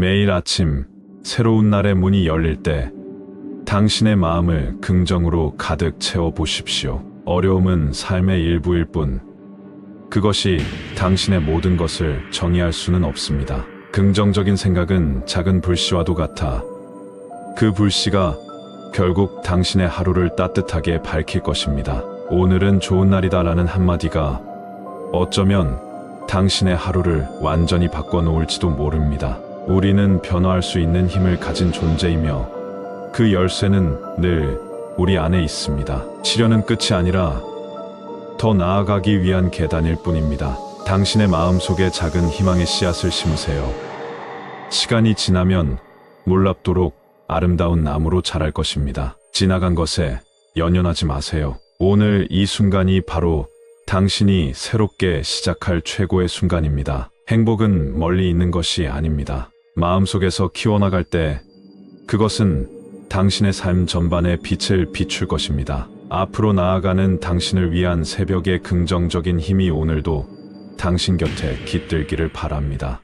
매일 아침 새로운 날의 문이 열릴 때 당신의 마음을 긍정으로 가득 채워 보십시오. 어려움은 삶의 일부일 뿐 그것이 당신의 모든 것을 정의할 수는 없습니다. 긍정적인 생각은 작은 불씨와도 같아 그 불씨가 결국 당신의 하루를 따뜻하게 밝힐 것입니다. 오늘은 좋은 날이다 라는 한마디가 어쩌면 당신의 하루를 완전히 바꿔놓을지도 모릅니다. 우리는 변화할 수 있는 힘을 가진 존재이며 그 열쇠는 늘 우리 안에 있습니다. 치료는 끝이 아니라 더 나아가기 위한 계단일 뿐입니다. 당신의 마음속에 작은 희망의 씨앗을 심으세요. 시간이 지나면 몰랍도록 아름다운 나무로 자랄 것입니다. 지나간 것에 연연하지 마세요. 오늘 이 순간이 바로 당신이 새롭게 시작할 최고의 순간입니다. 행복은 멀리 있는 것이 아닙니다. 마음속에서 키워나갈 때 그것은 당신의 삶 전반에 빛을 비출 것입니다. 앞으로 나아가는 당신을 위한 새벽의 긍정적인 힘이 오늘도 당신 곁에 깃들기를 바랍니다.